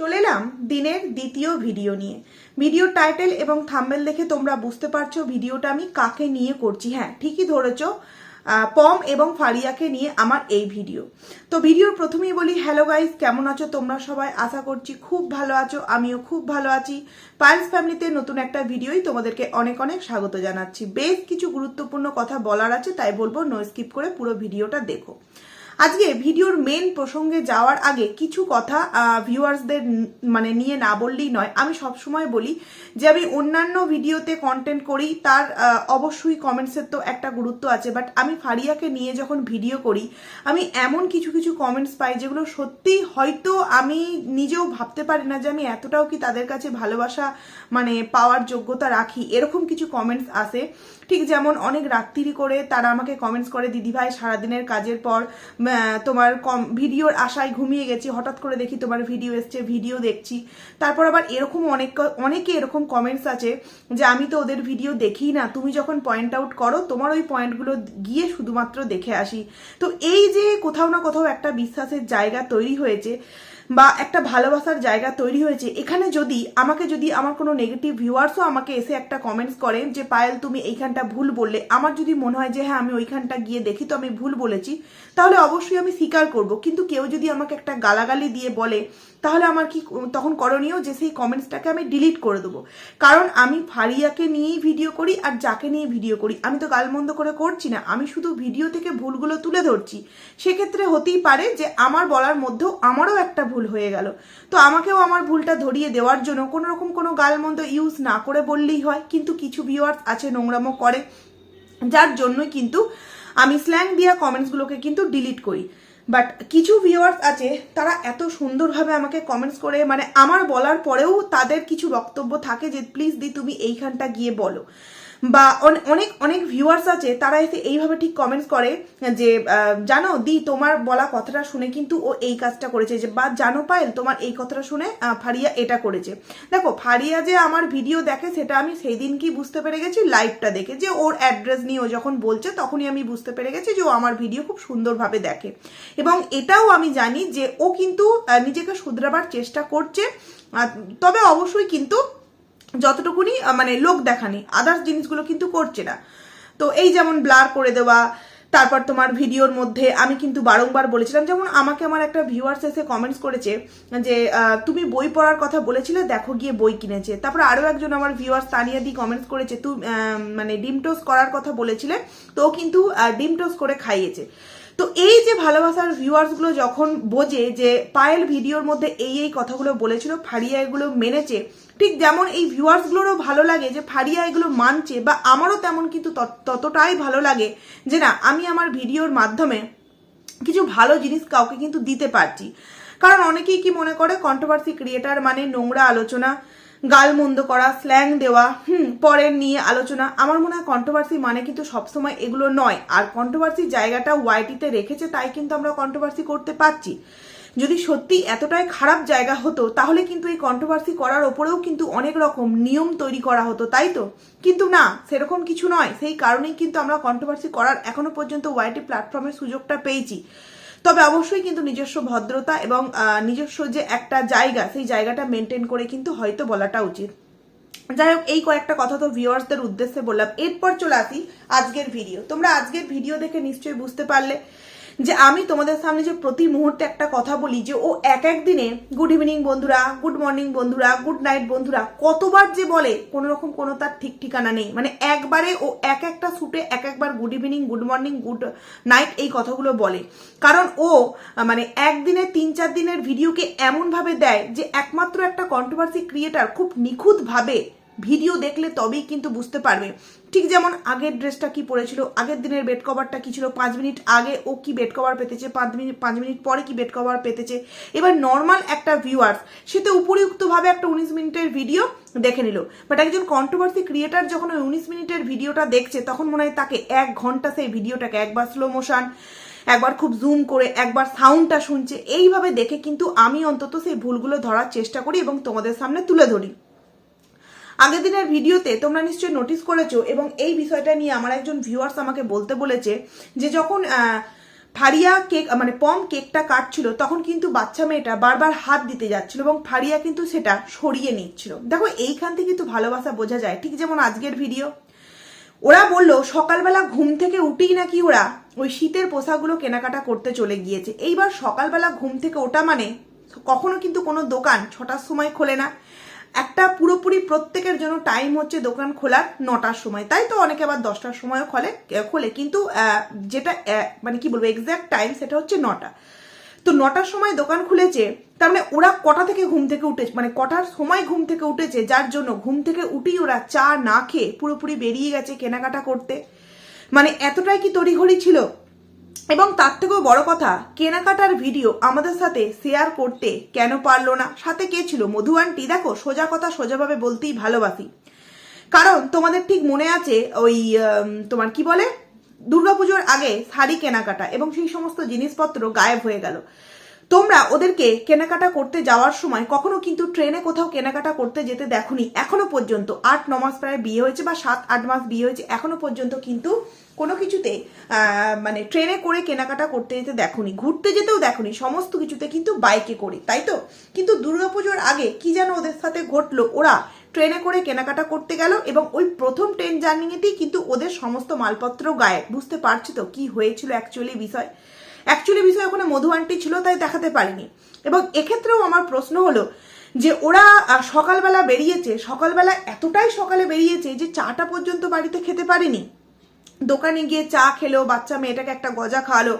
চলে এলাম দিনের দ্বিতীয় ভিডিও নিয়ে। ভিডিও টাইটেল এবং থাম্বেল দেখে তোমরা বুঝতে পারছ ভিডিওটা আমি কাকে নিয়ে করছি। হ্যাঁ ঠিকই ধরেছ পম এবং ফারিয়াকে নিয়ে আমার এই ভিডিও তো ভিডিওর প্রথমেই বলি হ্যালো গাইস কেমন আছো তোমরা সবাই? আশা করছি খুব ভালো আছো, আমিও খুব ভালো আছি। পায়েলস ফ্যামিলিতে নতুন একটা ভিডিওই তোমাদেরকে অনেক অনেক স্বাগত জানাচ্ছি। বেশ কিছু গুরুত্বপূর্ণ কথা বলার আছে, তাই বলব নো স্কিপ করে পুরো ভিডিওটা দেখো। আজকে ভিডিওর মেন প্রসঙ্গে যাওয়ার আগে কিছু কথা ভিউয়ার্সদের মানে নিয়ে না বললেই নয়। আমি সবসময় বলি যে আমি অন্যান্য ভিডিওতে কন্টেন্ট করি, তার অবশ্যই কমেন্টসের তো একটা গুরুত্ব আছে। বাট আমি ফারিয়াকে নিয়ে যখন ভিডিও করি, আমি এমন কিছু কিছু কমেন্টস পাই যেগুলো সত্যি হয়তো আমি নিজেও ভাবতে পারি না যে আমি এতটাও কি তাদের কাছে ভালোবাসা মানে পাওয়ার যোগ্যতা রাখি। এরকম কিছু কমেন্টস আসে। ঠিক যেমন অনেক রাত্রি করে তারা আমাকে কমেন্টস করে, দিদিভাই, সারাদিনের কাজের পর তোমার কম, ভিডিওর আশায় ঘুমিয়ে গেছি, হঠাৎ করে দেখি তোমার ভিডিও এসছে, ভিডিও দেখছি। তারপর আবার এরকম অনেক, অনেকে এরকম কমেন্টস আছে যে, আমি তো ওদের ভিডিও দেখি না। তুমি যখন পয়েন্ট আউট করো, তোমার ওই পয়েন্টগুলো গিয়ে শুধুমাত্র দেখে আসি। তো এই যে কোথাও না কোথাও একটা বিশ্বাসের জায়গা তৈরি হয়েছে বা একটা ভালোবাসার জায়গা তৈরি হয়েছে, এখানে যদি আমাকে যদি আমার কোনো নেগেটিভ ভিউয়ার্সও আমাকে এসে একটা কমেন্টস করে যে, পায়েল, তুমি এইখানটা ভুল বললে। আমার যদি মনে হয় যে হ্যাঁ আমি ওইখানটা গিয়ে দেখি তো আমি ভুল বলেছি, তাহলে অবশ্যই আমি স্বীকার করব। কিন্তু কেউ যদি আমাকে একটা গালাগালি দিয়ে বলে তাহলে আমার কি তখন করণীয় যে সেই কমেন্টসটাকে আমি ডিলিট করে দেবো। কারণ আমি ফারিয়াকে নিয়েই ভিডিও করি আর যাকে নিয়ে ভিডিও করি। আমি তো গালমন্দ করে করছি না। আমি শুধু ভিডিও থেকে ভুলগুলো তুলে ধরছি। সেক্ষেত্রে হতেই পারে যে আমার বলার মধ্যেও আমারও একটা ভুল হয়ে গেল। তো আমাকেও আমার ভুলটা ধরিয়ে দেওয়ার জন্য কোনো রকম কোনো গালমন্দ ইউজ না করে বললেই হয়। কিন্তু কিছু ভিউয়ার্স আছে নোংরামো করে। যার জন্যই কিন্তু আমি স্ল্যাং দিয়া কমেন্টসগুলোকে কিন্তু ডিলিট করি। বাট কিছু ভিউয়ার্স আছে, তারা এত সুন্দরভাবে আমাকে কমেন্টস করে মানে আমার বলার পরেও তাদের কিছু বক্তব্য থাকে যে প্লিজ দি, তুমি এইখানটা গিয়ে বলো। বা অনে- অনেক অনেক ভিউয়ার্স আছে, তারা এসে এইভাবে ঠিক কমেন্টস করে যে জানো, দি, তোমার বলা কথাটা শুনে কিন্তু ও এই কাজটা করেছে যে, বা জানো পায়েল, তোমার এই কথাটা শুনে ফারিয়া এটা করেছে। দেখো, ফারিয়া যে আমার ভিডিও দেখে, সেটা আমি সেই দিন কি বুঝতে পেরে গেছি? লাইভটা দেখে। যে ওর অ্যাড্রেস নিয়ে ও যখন বলছে, তখনই আমি বুঝতে পেরে গেছি যে ও আমার ভিডিও খুব সুন্দরভাবে দেখে। এবং এটাও আমি জানি যে, ও কিন্তু নিজেকে শুধরাবার চেষ্টা করছে। তবে অবশ্যই কিন্তু যতটুকুনি মানে লোক দেখানি আদার্স জিনিসগুলো কিন্তু করছে না। তো এই যেমন ব্লার করে দেওয়া তারপর তোমার ভিডিওর মধ্যে আমি কিন্তু বারংবার বলেছিলাম যেমন আমাকে আমার একটা ভিউয়ার্স এসে কমেন্টস করেছে যে তুমি বই পড়ার কথা বলেছিলে দেখো গিয়ে বই কিনেছে। তারপর আরও একজন আমার ভিউয়ার্স তানিয়া দি কমেন্টস করেছে আহ, মানে ডিম টোস্ট করার কথা বলেছিলে তো কিন্তু ডিম টোস্ট করে খাইয়েছে। তো এই যে ভালোবাসার ভিউয়ার্সগুলো যখন বোঝে যে পায়েল ভিডিওর মধ্যে এই এই কথাগুলো বলেছিল ফারিয়া এগুলো মেনেছে ঠিক যেমন এই ভিউয়ার্সগুলোরও ভালো লাগে যে ফারিয়া এগুলো মানছে বা আমারও তেমন কিন্তু তত- ততটাই ভালো লাগে যে না, আমি আমার ভিডিওর মাধ্যমে কিছু ভালো জিনিস কাউকে কিন্তু দিতে পারছি। কারণ অনেকেই কি মনে করে কন্ট্রোভার্সি ক্রিয়েটার মানে নোংরা আলোচনা, গালমন্দ করা স্ল্যাং দেওয়া, হুম, পরের নিয়ে আলোচনা। আমার মনে হয় কন্ট্রোভার্সি মানে কিন্তু সবসময় এগুলো নয়। আর কন্ট্রোভার্সি জায়গাটা ওয়াইটিতে রেখেছে, তাই কিন্তু আমরা কন্ট্রোভার্সি করতে পারছি। যদি সত্যি এতটাই খারাপ জায়গা হতো, তাহলে কিন্তু এই কন্ট্রোভার্সি করার ওপরেও কিন্তু অনেক রকম নিয়ম তৈরি করা হতো, তাই তো? কিন্তু না, সেরকম কিছু নয়। সেই কারণেই কিন্তু আমরা কন্ট্রোভার্সি করার এখনও পর্যন্ত ওয়াইটি প্ল্যাটফর্মের সুযোগটা পেয়েছি। তবে অবশ্যই কিন্তু নিজস্ব ভদ্রতা এবং নিজস্ব যে একটা জায়গা, সেই জায়গাটা মেনটেন করে কিন্তু হয়তো বলাটা উচিত। যাই হোক, এই কয়েকটা কথা তো ভিউয়ার্সদের উদ্দেশ্যে বললাম। এরপর চলে আসি আজকের ভিডিও তোমরা আজকের ভিডিও দেখে নিশ্চয়ই বুঝতে পারলে। যে আমি তোমাদের সামনে যে প্রতি মুহূর্তে একটা কথা বলি যে ও এক এক দিনে গুড ইভিনিং বন্ধুরা গুড মর্নিং বন্ধুরা গুড নাইট বন্ধুরা, কতবার যে বলে কোনো রকম কোনো তার ঠিক ঠিকানা নেই। মানে একবারে ও এক একটা শুটে এক একবার good evening good morning good night এই কথাগুলো বলে। কারণ ও মানে একদিনে তিন চার দিনের ভিডিওকে এমনভাবে দেয় যে একমাত্র একটা কন্ট্রোভার্সি ক্রিয়েটার খুব নিখুঁতভাবে ভিডিও দেখলে তবেই কিন্তু বুঝতে পারবে। ঠিক যেমন আগের ড্রেসটা কি পরেছিল, আগের দিনের বেড কভারটা কি ছিল, পাঁচ মিনিট আগে ও কি বেড কভার পেতেছে, পাঁচ মিনিট পাঁচ মিনিট পরে কি বেড কভার পেতেছে। এবার নর্মাল একটা ভিউয়ার্স সে তো উপরিউক্তভাবে একটা উনিশ মিনিটের ভিডিও দেখে নিল। বাট একজন কন্ট্রোভার্সি ক্রিয়েটার যখন ওই উনিশ মিনিটের ভিডিওটা দেখছে, তখন মনে হয় তাকে এক ঘণ্টা সেই ভিডিওটাকে একবার স্লো মোশন একবার খুব জুম করে, একবার সাউন্ডটা শুনছে, এইভাবে দেখে কিন্তু আমি অন্তত সেই ভুলগুলো ধরার চেষ্টা করি এবং তোমাদের সামনে তুলে ধরি। আগের দিনের ভিডিওতে তোমরা নিশ্চয়ই নোটিস করেছ এবং এই বিষয়টা নিয়ে আমার একজন ভিউয়ার্স আমাকে বলতে বলেছে যে যখন ফারিয়া কেক মানে পম কেকটা কাটছিল, তখন কিন্তু বাচ্চা মেয়েটা বারবার হাত দিতে যাচ্ছিল এবং ফারিয়া কিন্তু সেটা সরিয়ে নিচ্ছিল। দেখো, এইখান থেকে কিন্তু ভালোবাসা বোঝা যায়। ঠিক যেমন আজকের ভিডিও ওরা বলল, সকালবেলা ঘুম থেকে উঠেই নাকি ওরা ওই শীতের পোশাকগুলো কেনাকাটা করতে চলে গিয়েছে। এইবার সকালবেলা ঘুম থেকে ওটা মানে কখনো কিন্তু কোনো দোকান ছটার সময় খোলে না। একটা পুরোপুরি প্রত্যেকের জন্য টাইম হচ্ছে দোকান খোলার নটার সময়। তাই তো অনেকে আবার দশটার সময়ও খোলে খোলে। কিন্তু যেটা মানে কি বলব এক্স্যাক্ট টাইম সেটা হচ্ছে নটা। তো নটার সময় দোকান খুলেছে, তার মানে ওরা কটা থেকে ঘুম থেকে উঠেছে মানে কটার সময় ঘুম থেকে উঠেছে, যার জন্য ঘুম থেকে উঠেই ওরা চা না খেয়ে পুরোপুরি বেরিয়ে গেছে কেনাকাটা করতে। মানে এতটাই কি তড়িঘড়ি ছিল? এবং তার থেকেও বড় কথা, কেনাকাটার ভিডিও আমাদের সাথে শেয়ার করতে কেন পারল না? সাথে কে ছিল? মধু আন্টি দেখো, সোজা কথা সোজাভাবে বলতেই ভালোবাসি। কারণ তোমাদের ঠিক মনে আছে ওই তোমার কি বলে? দুর্গাপুজোর আগে শাড়ি কেনাকাটা এবং সেই সমস্ত জিনিসপত্র গায়েব হয়ে গেল। তোমরা ওদেরকে কেনাকাটা করতে যাওয়ার সময় কখনো কিন্তু ট্রেনে কোথাও কেনাকাটা করতে যেতে দেখোনি। এখনও পর্যন্ত আট, ন মাস প্রায় বিয়ে হয়েছে বা সাত, আট মাস বিয়ে হয়েছে, এখনও পর্যন্ত কিন্তু কোনো কিছুতে মানে ট্রেনে করে কেনাকাটা করতে যেতে দেখোনি, ঘুরতে যেতেও দেখোনি, সমস্ত কিছুতে কিন্তু বাইকে করে, তাই তো? কিন্তু দুর্গাপুজোর আগে কি যেন ওদের সাথে ঘটলো, ওরা ট্রেনে করে কেনাকাটা করতে গেল এবং ওই প্রথম ট্রেন জার্নিতেই কিন্তু ওদের সমস্ত মালপত্র গায়ে বুঝতে পারছি তো কি হয়েছিল অ্যাকচুয়ালি বিষয়? অ্যাকচুয়ালি বিষয় ওখানে মধু আন্টি ছিল, তাই দেখাতে পারিনি। এবং এক্ষেত্রেও আমার প্রশ্ন হলো যে ওরা সকালবেলা বেরিয়েছে, সকালবেলা এতটাই সকালে বেরিয়েছে যে চাটা পর্যন্ত বাড়িতে খেতে পারেনি? দোকানে গিয়ে চা খেলো, বাচ্চা মেয়েটাকে একটা গজা খাওয়ালো,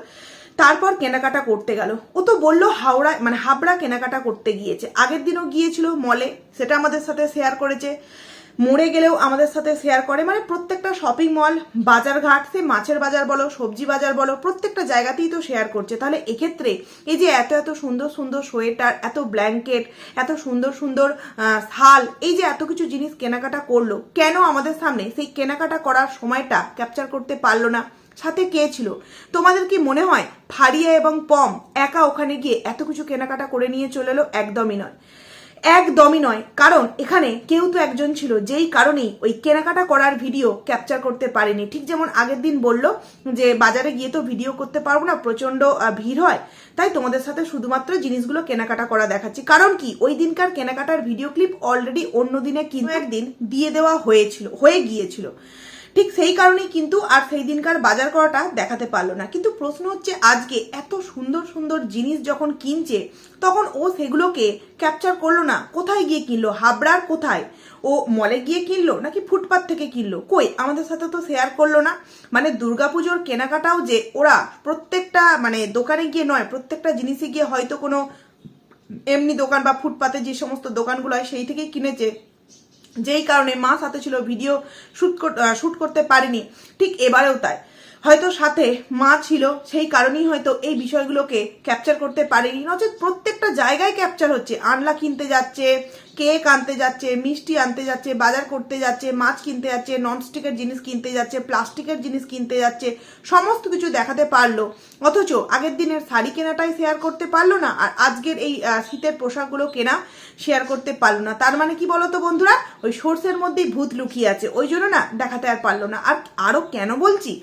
তারপর কেনাকাটা করতে গেল। ও তো বলল হাওড়া মানে হাবড়া কেনাকাটা করতে গিয়েছে। আগের দিনও গিয়েছিল মলে সেটা আমাদের সাথে শেয়ার করেছে। মরে গেলেও আমাদের সাথে শেয়ার করে। মানে প্রত্যেকটা শপিং মল বাজার ঘাট সে মাছের বাজার বলো, সবজি বাজার বলো, প্রত্যেকটা জায়গাতেই তো শেয়ার করছে। তাহলে এক্ষেত্রে এই যে এত এত সুন্দর সুন্দর সোয়েটার, এত ব্ল্যাঙ্কেট এত সুন্দর সুন্দর শাল, এই যে এত কিছু জিনিস কেনাকাটা করল, কেন আমাদের সামনে সেই কেনাকাটা করার সময়টা ক্যাপচার করতে পারল না? সাথে কে ছিল? তোমাদের কি মনে হয়, ফারিয়া এবং পম একা ওখানে গিয়ে এত কিছু কেনাকাটা করে নিয়ে চলে এলো? একদমই নয়। একদমই নয়। কারণ এখানে কেউ তো একজন ছিল যেই কারণেই ওই কেনাকাটা করার ভিডিও ক্যাপচার করতে পারেনি। ঠিক যেমন আগের দিন বলল যে বাজারে গিয়ে তো ভিডিও করতে পারব না প্রচণ্ড ভিড় হয়। তাই তোমাদের সাথে শুধুমাত্র জিনিসগুলো কেনাকাটা করা দেখাচ্ছি। কারণ কি? ওই দিনকার কেনাকাটার ভিডিও ক্লিপ অলরেডি অন্য দিনে কিন্তু একদিন দিয়ে দেওয়া হয়েছিল, হয়ে গিয়েছিল। ঠিক সেই কারণেই কিন্তু আর সেই দিনকার বাজার করাটা দেখাতে পারল না। কিন্তু প্রশ্ন হচ্ছে, আজকে এত সুন্দর সুন্দর জিনিস যখন কিনছে, তখন ও সেগুলোকে ক্যাপচার করল না? কোথায় গিয়ে কিনলো? হাবড়ার কোথায়? ও মলে গিয়ে কিনলো নাকি ফুটপাথ থেকে কিনলো? কই? আমাদের সাথে তো শেয়ার করল না। মানে দুর্গাপুজোর কেনাকাটাও যে ওরা প্রত্যেকটা মানে দোকানে গিয়ে নয়, প্রত্যেকটা জিনিসে গিয়ে হয়তো কোনো এমনি দোকান বা ফুটপাতে যে সমস্ত দোকানগুলো হয়, সেই থেকেই কিনেছে। যেই কারণে মা সাথে ছিল ভিডিও শ্যুট শ্যুট করতে পারিনি। ঠিক এবারেও তাই। হয়তো সাথে মা ছিল, সেই কারণেই হয়তো এই বিষয়গুলোকে ক্যাপচার করতে পারেনি। নচেত প্রত্যেকটা জায়গায় ক্যাপচার হচ্ছে। আনলা কিনতে যাচ্ছে, কেক আনতে যাচ্ছে, মিষ্টি আনতে যাচ্ছে, বাজার করতে যাচ্ছে, মাছ কিনতে যাচ্ছে ননস্টিকের জিনিস কিনতে যাচ্ছে, প্লাস্টিকের জিনিস কিনতে যাচ্ছে, সমস্ত কিছু দেখাতে পারল। অথচ আগের দিনের শাড়ি কেনাটাই শেয়ার করতে পারল না, আর আজকের এই শীতের পোশাকগুলো কেনা শেয়ার করতে পারল না। তার মানে কি বলতো বন্ধুরা? ওই সোর্সের মধ্যেই ভূত লুকিয়ে আছে। ওই জন্য না দেখাতে আর পারল না। আর আরও কেন বলছি?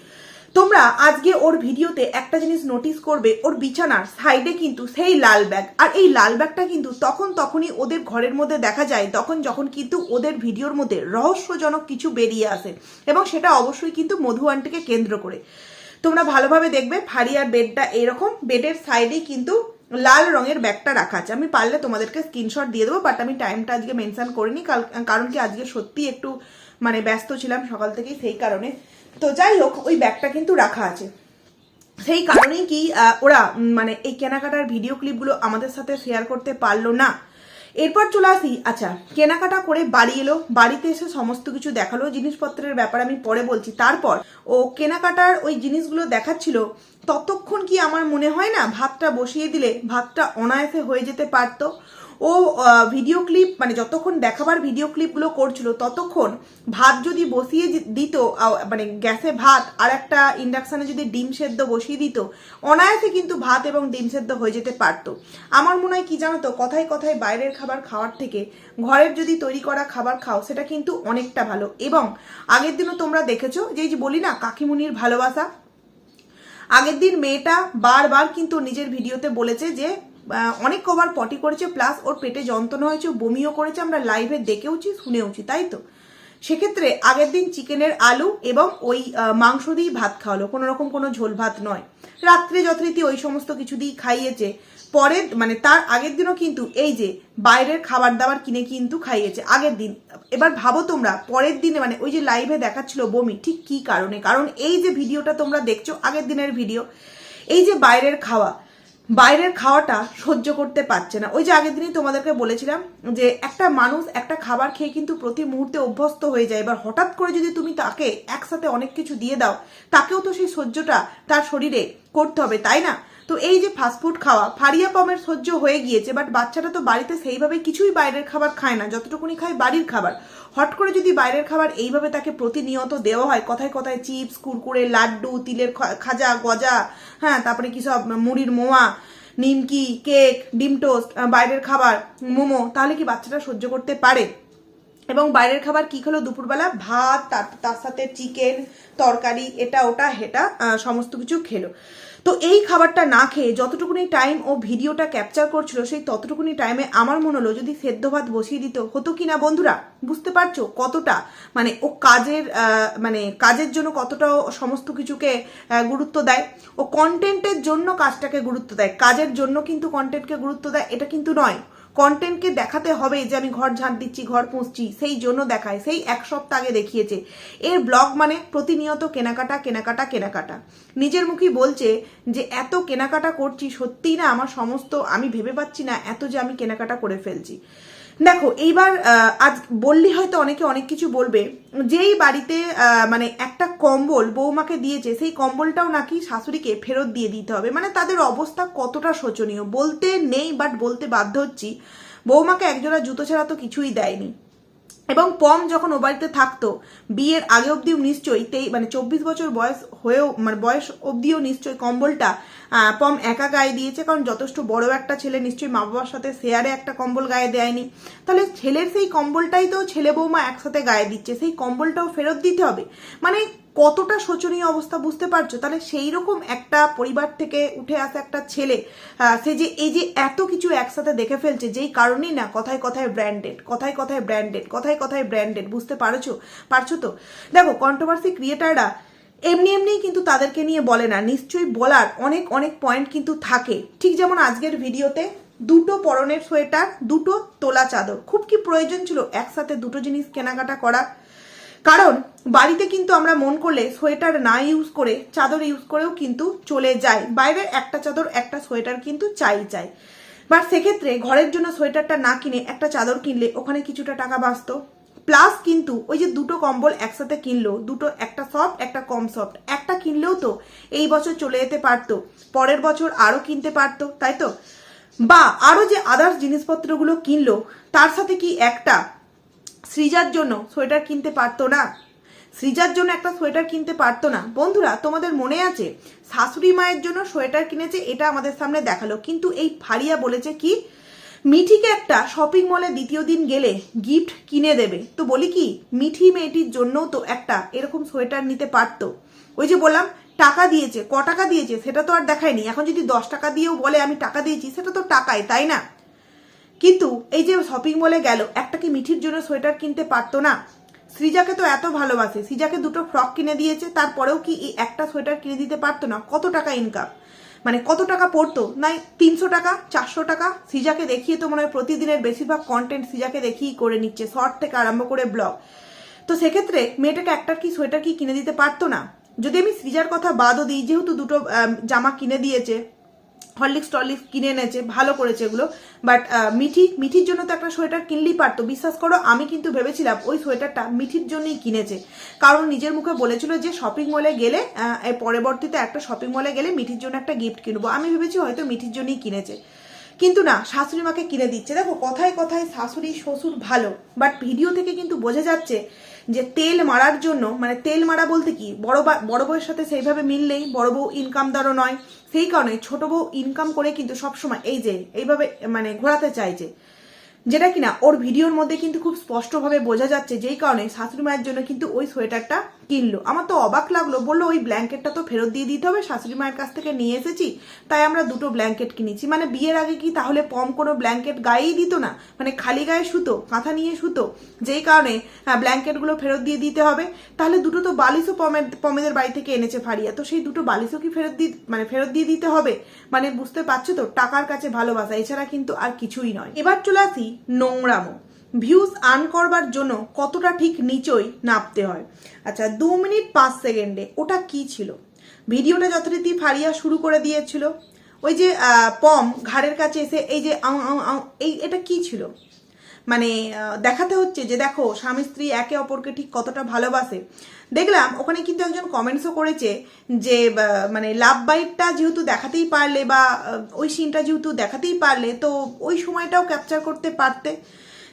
তোমরা আজকে ওর ভিডিওতে একটা জিনিস নোটিস করবে, ওর বিছানার সাইডে কিন্তু সেই লাল ব্যাগ আর এই লাল ব্যাগটা কিন্তু তখন তখনই ওদের ঘরের মধ্যে দেখা যায়, তখন যখন কিন্তু ওদের ভিডিওর মধ্যে রহস্যজনক কিছু বেরিয়ে আসে এবং সেটা অবশ্যই কিন্তু মধু আন্টিকে কেন্দ্র করে। তোমরা ভালোভাবে দেখবে, ফারিয়ার বেডটা এরকম বেডের সাইডেই কিন্তু লাল রঙের ব্যাগটা রাখা আছে। আমি পারলে তোমাদেরকে স্ক্রিনশট দিয়ে দেবো বাট আমি টাইমটা আজকে মেনশন করিনি কারণ কি আজকে সত্যি একটু মানে ব্যস্ত ছিলাম সকাল থেকেই, সেই কারণে। তো যাই হোক ওই ব্যাগটা কিন্তু রাখা আছে। সেই কারণেই কি ওরা মানে এই কেনাকাটার ভিডিও ক্লিপগুলো আমাদের সাথে শেয়ার করতে পারল না। এরপর চলে আসি। আচ্ছা কেনাকাটা করে বাড়ি এলো। বাড়িতে এসে সমস্ত কিছু দেখাল। জিনিসপত্রের ব্যাপার আমি পরে বলছি। তারপর ও কেনাকাটার ওই জিনিসগুলো দেখাচ্ছিল। ততক্ষণ কি আমার মনে হয় না, ভাতটা বসিয়ে দিলে ভাতটা অনায়াসে হয়ে যেতে পারতো? ও ভিডিও ক্লিপ মানে যতক্ষণ দেখাবার ভিডিও ক্লিপগুলো করছিল, ততক্ষণ ভাত যদি বসিয়ে দিত মানে গ্যাসে ভাত আর একটা ইন্ডাকশানে যদি ডিম সেদ্ধ বসিয়ে দিত, অনায়াসে কিন্তু ভাত এবং ডিম সেদ্ধ হয়ে যেতে পারতো। আমার মনে হয় কি জানো তো কথায় কথায় বাইরের খাবার খাওয়ার থেকে ঘরের যদি তৈরি করা খাবার খাও, সেটা কিন্তু অনেকটা ভালো। এবং আগের দিনও তোমরা দেখেছ যে বলি না, কাকিমুনির ভালোবাসা? আগের দিন মেয়েটা বারবার কিন্তু নিজের ভিডিওতে বলেছে যে অনেক কবার পটি করেছে প্লাস ওর পেটে যন্ত্রণা হয়েছে বমিও করেছে, আমরা লাইভে দেখেওছি, শুনেওছি, তাই তো? সেক্ষেত্রে আগের দিন চিকেনের আলু এবং ওই মাংস দিয়েই ভাত খাওয়ালো, কোনো রকম কোনো ঝোল ভাত নয়। রাত্রে যথারীতি ওই সমস্ত কিছু দিয়েই খাইয়েছে। পরের মানে তার আগের দিনও কিন্তু এই যে বাইরের খাবার দাবার কিনে কিন্তু খাইয়েছে, আগের দিন। এবার ভাবো তোমরা, পরের দিনে মানে ওই যে লাইভে দেখাচ্ছিল বমি, ঠিক কি কারণে? কারণ এই যে ভিডিওটা তোমরা দেখছ, আগের দিনের ভিডিও এই যে বাইরের খাওয়া বাইরের খাওয়াটা সহ্য করতে পারছে না। ওই যে আগের দিনই তোমাদেরকে বলেছিলাম যে একটা মানুষ একটা খাবার খেয়ে কিন্তু প্রতি মুহূর্তে অভ্যস্ত হয়ে যায়। এবার হঠাৎ করে যদি তুমি তাকে একসাথে অনেক কিছু দিয়ে দাও, তাকেও তো সেই সহ্যটা তার শরীরে করতে হবে, তাই না? তো এই যে ফাস্টফুড খাওয়া, ফারিয়া পমের সহ্য হয়ে গিয়েছে বাট বাচ্চাটা তো বাড়িতে সেইভাবে কিছুই বাইরের খাবার খায় না, যতটুকুনি খায় বাড়ির খাবার। হট করে যদি বাইরের খাবার এইভাবে তাকে প্রতিনিয়ত দেওয়া হয়, কথায় কথায় চিপস, কুরকুরে, লাড্ডু, তিলের খাজা, গজা হ্যাঁ তারপরে কি সব মুড়ির মোয়া, নিমকি, কেক, ডিম টোস্ট বাইরের খাবার, মোমো, তাহলে কি বাচ্চাটা সহ্য করতে পারে? এবং বাইরের খাবার কি খেলো দুপুরবেলা? ভাত, তার সাথে চিকেন তরকারি, এটা, ওটা, হেটা সমস্ত কিছু খেলো। তো এই খাবারটা না খেয়ে যতটুকুনি টাইম ও ভিডিওটা ক্যাপচার করছিল, সেই ততটুকুনি টাইমে আমার মনে হলো যদি সেদ্ধ ভাত বসিয়ে দিত, হতো কি না বন্ধুরা? বুঝতে পারছ? কতটা? মানে ও কাজের মানে কাজের জন্য কতটা সমস্ত কিছুকে গুরুত্ব দেয়। ও কন্টেন্টের জন্য কাজটাকে গুরুত্ব দেয়। কাজের জন্য কিন্তু কন্টেন্টকে গুরুত্ব দেয়, এটা কিন্তু নয়। কন্টেন্টকে দেখাতে হবে যে আমি ঘর ঝাঁট দিচ্ছি, ঘর পুষছি সেই জন্য দেখায়, সেই এক সপ্তাহ আগে দেখিয়েছে। এর ব্লগ মানে প্রতিনিয়ত কেনাকাটা কেনাকাটা কেনাকাটা। নিজের মুখেই বলছে যে, এত কেনাকাটা করছি, সত্যিই না, আমার সমস্ত, আমি ভেবে পাচ্ছি না, এত যে আমি কেনাকাটা করে ফেলছি। দেখো, এইবার আজ বললি হয়তো অনেকে অনেক কিছু বলবে, যেই বাড়িতে মানে একটা কম্বল বৌমাকে দিয়েছে, সেই কম্বলটাও নাকি শাশুড়িকে ফেরত দিয়ে দিতে হবে। মানে তাদের অবস্থা কতটা শোচনীয়। বলতে নেই বাট বলতে বাধ্য হচ্ছি। বৌমাকে একজোড়া জুতো ছাড়া তো কিছুই দেয়নি। এবং পম যখন ও বাড়িতে থাকতো, বিয়ের আগে অবধিও নিশ্চয়ই তেই মানে চব্বিশ বছর বয়স হয়েও মানে বয়স অবধিও নিশ্চয়ই কম্বলটা পম একা গায়ে দিয়েছে। কারণ যথেষ্ট বড় একটা ছেলে, নিশ্চয়ই মা বাবার সাথে শেয়ারে একটা কম্বল গায়ে দেয়নি। তাহলে ছেলের সেই কম্বলটাই তো ছেলে বৌমা একসাথে গায়ে দিচ্ছে। সেই কম্বলটাও ফেরত দিতে হবে। মানে কতটা শোচনীয় অবস্থা বুঝতে পারছ? তাহলে সেই রকম একটা পরিবার থেকে উঠে আসা একটা ছেলে সে যে এই যে এত কিছু একসাথে দেখে ফেলছে, যেই কারণেই না কথায় কথায় ব্র্যান্ডেড কথায় কথায় ব্র্যান্ডেড কথায় কথায় ব্র্যান্ডেড বুঝতে পারছ? পারছ তো? দেখো কন্ট্রোভার্সি ক্রিয়েটাররা এমনি এমনিই কিন্তু তাদেরকে নিয়ে বলে না। নিশ্চয়ই বলার অনেক অনেক পয়েন্ট কিন্তু থাকে। ঠিক যেমন আজকের ভিডিওতে দুটো পরনের সোয়েটার, দুটো তোলা চাদর। খুব কি প্রয়োজন ছিল? একসাথে দুটো জিনিস কেনাকাটা করা কারণ বাড়িতে কিন্তু আমরা মন করলে সোয়েটার না ইউজ করে, চাদর ইউজ করেও কিন্তু চলে যায় বাইরের একটা চাদর, একটা সোয়েটার কিন্তু চাই চাই। বাট সেক্ষেত্রে ঘরের জন্য সোয়েটারটা না কিনে একটা চাদর কিনলে ওখানে কিছুটা টাকা বাঁচতো। প্লাস কিন্তু ওই যে দুটো কম্বল একসাথে কিনলো, দুটো, একটা সফট একটা কম সফট একটা কিনলেও তো এই বছর চলে যেতে পারতো, পরের বছর আরও কিনতে পারতো, তাই তো? বা আরও যে আদার্স জিনিসপত্রগুলো কিনলো, তার সাথে কি একটা সৃজার জন্য সোয়েটার কিনতে পারতো না। সৃজার জন্য একটা সোয়েটার কিনতে পারতো না। বন্ধুরা, তোমাদের মনে আছে, শাশুড়ি মায়ের জন্য সোয়েটার কিনেছে, এটা আমাদের সামনে দেখাল। কিন্তু এই ফারিয়া বলেছে কি, মিঠিকে একটা শপিং মলে দ্বিতীয় দিন গেলে গিফট কিনে দেবে। তো বলি কি, মিঠি মেয়েটির জন্যও তো একটা এরকম সোয়েটার নিতে পারতো। ওই যে বললাম, টাকা দিয়েছে, ক টাকা দিয়েছে, সেটা তো আর দেখায়নি। এখন যদি দশ টাকা দিয়েও বলে আমি টাকা দিয়েছি, সেটা তো টাকাই তাই না? কিন্তু এই যে শপিং মলে গেল, একটা কি মিঠির জন্য সোয়েটার কিনতে পারতো না? সৃজাকে তো এত ভালোবাসে। সৃজাকে দুটো ফ্রক কিনে দিয়েছে, তারপরেও কি এই একটা সোয়েটার কিনে দিতে পারতো না? কত টাকা ইনকাম মানে কত টাকা পড়তো? নাই, তিনশো টাকা, চারশো টাকা? সৃজাকে দেখিয়ে তো মনে হয় প্রতিদিনের বেশিরভাগ কন্টেন্ট সৃজাকে দেখিয়েই করে নিচ্ছে শর্ট থেকে আরম্ভ করে ব্লগ তো সেক্ষেত্রে মেয়েটাকে একটা কি সোয়েটার কি কিনে দিতে পারতো না? যদি আমি সৃজার কথা বাদও দিই, যেহেতু দুটো জামা কিনে দিয়েছে হরলিক্স টরলিক্স কিনে এনেছে, ভালো করেছে এগুলো। বাট মিঠি, মিঠির জন্য তো একটা সোয়েটার কিনলেই পারতো। বিশ্বাস করো, আমি কিন্তু ভেবেছিলাম ওই সোয়েটারটা মিঠির জন্যই কিনেছে। কারণ নিজের মুখে বলেছিল যে শপিং মলে গেলে পরবর্তীতে একটা শপিং মলে গেলে মিঠির জন্য একটা গিফট কিনবো। আমি ভেবেছি হয়তো মিঠির জন্যই কিনেছে। কিন্তু না, শাশুড়ি মাকে কিনে দিচ্ছে। দেখো, কথায় কথায় শাশুড়ি শ্বশুর ভালো বাট ভিডিও থেকে কিন্তু বোঝা যাচ্ছে যে তেল মারার জন্য মানে তেল মারা বলতে কি, বড় বড় বউয়ের সাথে সেইভাবে মিললেই বড় বউ ইনকামদারও নয়। সেই কারণে ছোট বউ ইনকাম করে কিন্তু সবসময় এই যে, এইভাবে মানে ঘোরাতে চাইছে যেটা কিনা ওর ভিডিওর মধ্যে কিন্তু খুব স্পষ্টভাবে বোঝা যাচ্ছে, যেই কারণে শাশুড়ি মায়ের জন্য কিন্তু ওই সোয়েটারটা কিনলো। আমার তো অবাক লাগল, বলল, ওই ব্ল্যাঙ্কেটটা তো ফেরত দিয়ে দিতে হবে, শাশুড়ি মায়ের কাছ থেকে নিয়ে এসেছি, তাই আমরা দুটো ব্ল্যাঙ্কেট কিনেছি। মানে বিয়ের আগে কি তাহলে পম কোনো ব্ল্যাঙ্কেট গায়েই দিত না? মানে খালি গায়ে সুতো কাঁথা নিয়ে সুতো, যেই কারণে ব্ল্যাঙ্কেটগুলো ফেরত দিয়ে দিতে হবে। তাহলে দুটো তো বালিশও পমের, পমেদের বাড়ি থেকে এনেছে ফারিয়া তো সেই দুটো বালিশও কি ফেরত দিয়ে মানে ফেরত দিয়ে দিতে হবে? মানে বুঝতে পারছ তো, টাকার কাছে ভালোবাসা, এছাড়া কিন্তু আর কিছুই নয়। এবার চলে আসি নোংরামো। ভিউজ আর্ন করবার জন্য কতটা ঠিক নিচই নাপতে হয়। আচ্ছা দু মিনিট পাঁচ সেকেন্ডে ওটা কি ছিল? ভিডিওটা যথারীতি ফারিয়া শুরু করে দিয়েছিল। ওই যে পম ঘাড়ের কাছে এসে এই যে এই এটা কি ছিল? মানে দেখাতে হচ্ছে যে দেখো, স্বামী স্ত্রী একে অপরকে ঠিক কতটা ভালোবাসে। দেখলাম, ওখানে কিন্তু একজন কমেন্টসও করেছে যে মানে লাভ বাইটটা যেহেতু দেখাতেই পারলে বা ওই সিনটা যেহেতু দেখাতেই পারলে, তো ওই সময়টাও ক্যাপচার করতে পারতে।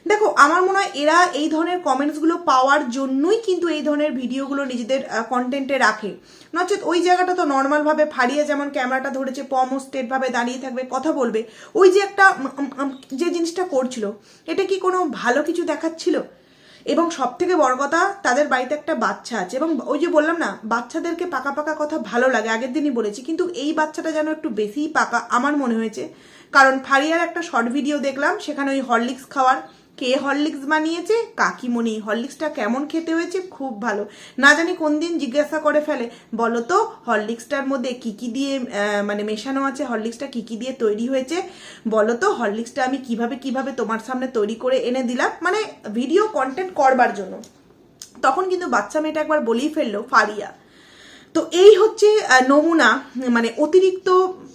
দেখো, আমার মনে হয় এরা এই ধরনের কমেন্টসগুলো পাওয়ার জন্যই কিন্তু এই ধরনের ভিডিওগুলো নিজেদের কন্টেন্টে রাখে। নচেত ওই জায়গাটা তো নর্মালভাবে ফাড়িয়ে যেমন ক্যামেরাটা ধরেছে, পমো স্টেটভাবে দাঁড়িয়ে থাকবে, কথা বলবে। ওই যে একটা যে জিনিসটা করছিল, এটা কি কোনো ভালো কিছু দেখাচ্ছিল? এবং সব থেকে বড় কথা, তাদের বাড়িতে একটা বাচ্চা আছে, এবং ওই যে বললাম না, বাচ্চাদেরকে পাকা পাকা কথা ভালো লাগে, আগের দিনই বলেছি, কিন্তু এই বাচ্চাটা যেন একটু বেশিই পাকা, আমার মনে হয়েছে। কারণ ফারিয়ার একটা শর্ট ভিডিও দেখলাম, সেখানে ওই হরলিক্স খাওয়ার। কে হরলিক্স বানিয়েছে? কাকিমণি। হরলিক্সটা কেমন খেতে হয়েছে? খুব ভালো। না জানি কোন দিন জিজ্ঞাসা করে ফেলে। বলো তো, হরলিক্সটার মধ্যে কি কি দিয়ে মানে মেশানো আছে? হরলিক্সটা কি কি দিয়ে তৈরি হয়েছে? বলো তো, হরলিক্সটা আমি কীভাবে কীভাবে তোমার সামনে তৈরি করে এনে দিলাম? মানে ভিডিও কন্টেন্ট করবার জন্য। তখন কিন্তু বাচ্চা মেয়েটা একবার বলেই ফেলল, ফারিয়া। তো এই হচ্ছে নমুনা মানে অতিরিক্ত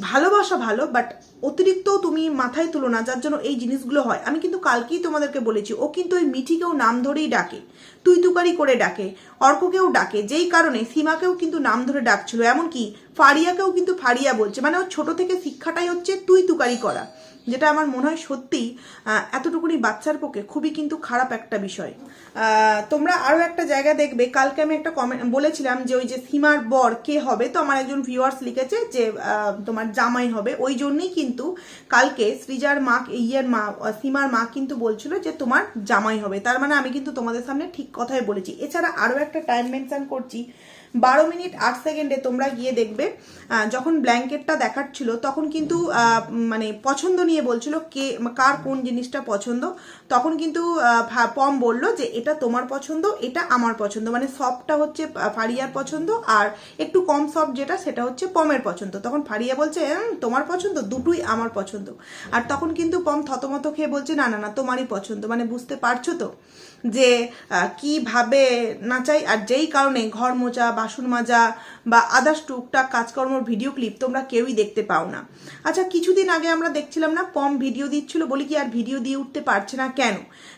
ভালোবাসা ভালো বাট অতিরিক্ত তুমি মাথায় তুলো না, যার জন্য এই জিনিসগুলো হয়। আমি কিন্তু কালকেই তোমাদেরকে বলেছি, ও কিন্তু ওই মিঠিকেও নাম ধরেই ডাকে, তুই তুকারি করে ডাকে, অর্ককেও ডাকে, যেই কারণে সীমাকেও কিন্তু নাম ধরে ডাকছিল। এমনকি ফারিয়াকেও কিন্তু ফারিয়া বলছে মানে ওর ছোট থেকে শিক্ষাটাই হচ্ছে তুই তুকারি করা। যেটা আমার মনে হয় সত্যিই আহ, এতটুকুনি বাচ্চার পক্ষে খুবই কিন্তু খারাপ একটা বিষয়। তোমরা আরও একটা জায়গা দেখবে কালকে আমি একটা কমেন্ট বলেছিলাম যে ওই যে সীমার বর কে হবে তো আমার একজন ভিউয়ার্স লিখেছে যে তোমার জামাই হবে। ওই জন্যই কিন্তু কালকে সৃজার মা ইয়ের মা সীমার মা কিন্তু বলছিল যে তোমার জামাই হবে। তার মানে আমি কিন্তু তোমাদের সামনে ঠিক কথাই বলেছি। এছাড়া আরও একটা টাইম মেনশন করছি বারো মিনিট আট সেকেন্ডে তোমরা গিয়ে দেখবে যখন ব্ল্যাঙ্কেটটা দেখাচ্ছিল, তখন কিন্তু মানে পছন্দ নিয়ে বলছিল কে, কার কোন জিনিসটা পছন্দ। তখন কিন্তু পম বলল যে এটা তোমার পছন্দ এটা আমার পছন্দ। মানে সফটটা হচ্ছে ফারিয়ার পছন্দ আর একটু কম সফট যেটা সেটা হচ্ছে পমের পছন্দ। তখন ফারিয়া বলছে "উম, তোমার পছন্দ দুটোই আমার পছন্দ। আর তখন কিন্তু পম থতমত খেয়ে বলছে না না না তোমারই পছন্দ। মানে বুঝতে পারছ তো যে কীভাবে নাচাই? আর যেই কারণে ঘর মোজা বাসন মাজা বা আদার্স টুকটাক কাজকর্মর ভিডিও ক্লিপ তোমরা কেউই দেখতে পাও না। আচ্ছা কিছুদিন আগে আমরা দেখছিলাম না পম ভিডিও দিচ্ছিল বলি কি আর ভিডিও দিয়ে উঠতে পারছে না কেন?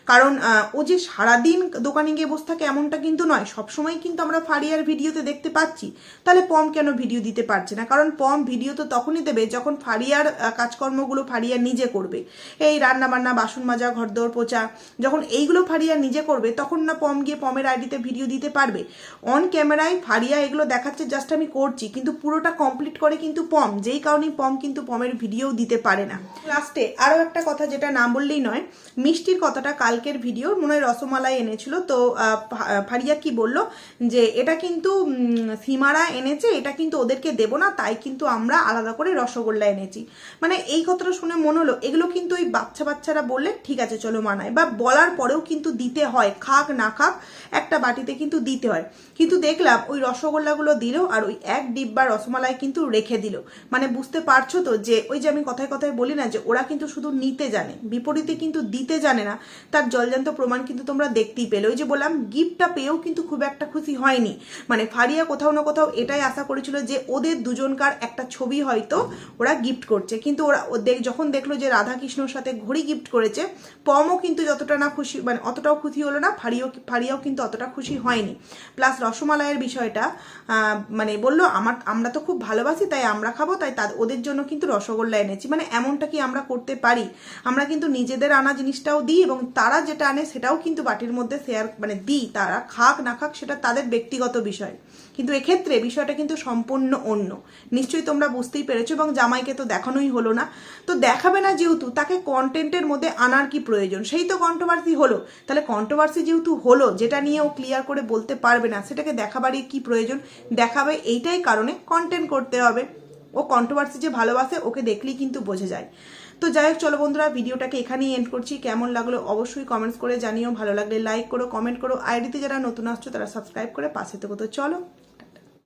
কারণ ও যে সারাদিন দোকানে গিয়ে বসে থাকে এমনটা কিন্তু নয়, সবসময় কিন্তু আমরা ফারিয়ার ভিডিওতে দেখতে পাচ্ছি। তাহলে পম কেন ভিডিও দিতে পারছে না? কারণ পম ভিডিও তো তখনই দেবে যখন ফারিয়ার কাজকর্মগুলো ফারিয়া নিজে করবে। এই রান্না বান্না বাসন মাজা, ঘরদোর পোচা, যখন এইগুলো ফারিয়া নিজে করবে, তখন না পম গিয়ে পমের আইডিতে ভিডিও দিতে পারবে। অন ক্যামেরায় ফারিয়া এগুলো দেখাচ্ছে জাস্ট আমি করছি, কিন্তু পুরোটা কমপ্লিট করে কিন্তু পম, যেই কারণে পম কিন্তু পমের ভিডিও দিতে পারে না। লাস্টে আরও একটা কথা যেটা না বললেই নয়, মিষ্টির কথাটা কালকের ভিডিও মনে হয় রসমালাই এনেছিল, তো ফারিয়া কি বলল যে, এটা কিন্তু সীমারা এনেছে, এটা কিন্তু ওদেরকে দেবো না, তাই কিন্তু আমরা আলাদা করে রসগোল্লা এনেছি। মানে এই কথাটা শুনে মনে হলো, এগুলো কিন্তু ওই বাচ্চা বাচ্চারা বললে, ঠিক আছে, চলো মানায়। বা বলার পরেও কিন্তু দিতে হয়, খাক না খাক, একটা বাটিতে কিন্তু দিতে হয়। কিন্তু দেখলাম ওই রসগোল্লাগুলো দিল আর ওই এক ডিব্বা রসমালাই কিন্তু রেখে দিল। মানে বুঝতে পারছ তো যে ওই যে আমি কথায় কথায় বলি না যে ওরা কিন্তু শুধু নিতে জানে, বিপরীতে কিন্তু দিতে জানে না, তার জলজান্ত প্রমাণ কিন্তু তোমরা দেখতেই পেলে। ওই যে বললাম, গিফটটা পেয়েও কিন্তু খুব একটা খুশি হয়নি। মানে ফারিয়া কোথাও না কোথাও এটাই আশা করেছিল যে ওদের দুজনকার একটা ছবি হয়তো ওরা গিফট করছে। কিন্তু ওরা যখন দেখল যে রাধাকৃষ্ণর সাথে ঘড়ি গিফট করেছে, পমও কিন্তু যতটা না খুশি মানে অতটাও খুশি হলো না, ফারিও, ফারিয়াও কিন্তু অতটা খুশি হয়নি। প্লাস রসমালাইয়ের বিষয়টা মানে বলল, আমার, আমরা তো খুব ভালোবাসি, তাই আমরা খাব, তাই তাদের ওদের জন্য কিন্তু রসগোল্লা এনেছি। মানে এমনটা কি আমরা করতে পারি? আমরা কিন্তু নিজেদের আনা জিনিসটাও দিই এবং তারা যেটা আনে সেটাও কিন্তু বাটির মধ্যে শেয়ার মানে দিই, তারা খাক, না খাক, সেটা তাদের ব্যক্তিগত বিষয়। কিন্তু এক্ষেত্রে বিষয়টা কিন্তু সম্পূর্ণ অন্য। নিশ্চয়ই তোমরা বুঝতেই পেরেছ এবং জামাইকে তো দেখানোই হলো হলো না। তো দেখাবে না যেহেতু, তাকে কন্টেন্টের মধ্যে আনার কি প্রয়োজন? সেই তো কন্ট্রোভার্সি হলো। তাহলে কন্ট্রোভার্সি যেহেতু হলো, যেটা নিয়ে ও ক্লিয়ার করে বলতে পারবে না, সেটাকে দেখাবারই কি প্রয়োজন? দেখাবে এইটাই কারণে কন্টেন্ট করতে হবে। ও কন্ট্রোভার্সি যে ভালোবাসে, ওকে দেখলেই কিন্তু বোঝা যায়। তো যাই হোক, চলো বন্ধুরা, ভিডিওটাকে এখানেই এন্ড করছি। কেমন লাগল অবশ্যই কমেন্টস করে জানিও। ভালো লাগলে লাইক করো কমেন্ট করো। আইডিতে যারা নতুন আসছো, তারা সাবস্ক্রাইব করে পাশে থেকো। তো চলো